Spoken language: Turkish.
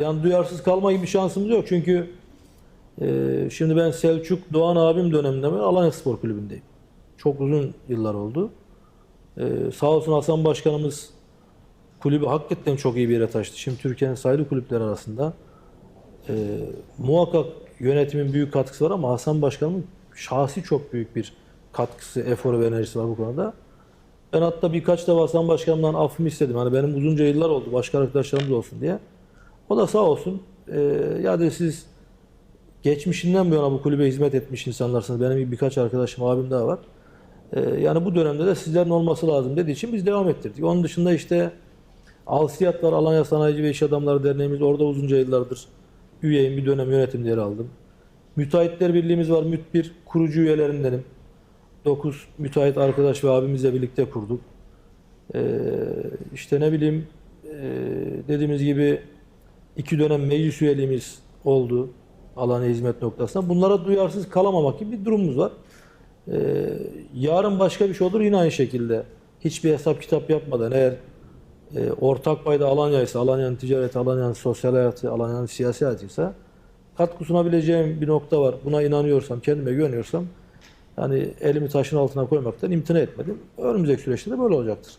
Yani duyarsız kalma gibi şansımız yok. Çünkü e, şimdi ben Selçuk Doğan abim döneminde beri Alanya Spor Kulübü'ndeyim. Çok uzun yıllar oldu. E, sağ olsun Hasan Başkanımız kulübü hakikaten çok iyi bir yere taşıdı. Şimdi Türkiye'nin sayılı kulüpler arasında e, muhakkak yönetimin büyük katkısı var ama Hasan Başkanımın şahsi çok büyük bir katkısı, eforu ve enerjisi var bu konuda. Ben hatta birkaç defa Hasan Başkanımdan affımı istedim. Hani benim uzunca yıllar oldu başka arkadaşlarımız olsun diye. O da sağ olsun. E, ya dedi siz geçmişinden bu yana bu kulübe hizmet etmiş insanlarsınız. Benim birkaç arkadaşım, abim daha var. E, yani bu dönemde de sizlerin olması lazım dediği için biz devam ettirdik. Onun dışında işte Alsiyat var, Alanya Sanayici ve İş Adamları Derneğimiz. Orada uzunca yıllardır üyeyim. Bir dönem yönetimleri aldım. Müteahhitler Birliğimiz var. MÜT bir kurucu üyelerindenim. 9 müteahhit arkadaş ve abimizle birlikte kurduk. Ee, işte ne bileyim ee, dediğimiz gibi iki dönem meclis üyeliğimiz oldu Alanya hizmet noktasında. Bunlara duyarsız kalamamak gibi bir durumumuz var. Ee, yarın başka bir şey olur yine aynı şekilde. Hiçbir hesap kitap yapmadan eğer e, ortak payda Alanya ise, Alanya'nın ticareti, Alanya'nın sosyal hayatı, Alanya'nın siyasi hayatıysa katkı sunabileceğim bir nokta var. Buna inanıyorsam, kendime güveniyorsam yani elimi taşın altına koymaktan imtina etmedim. Önümüzdeki süreçte de böyle olacaktır.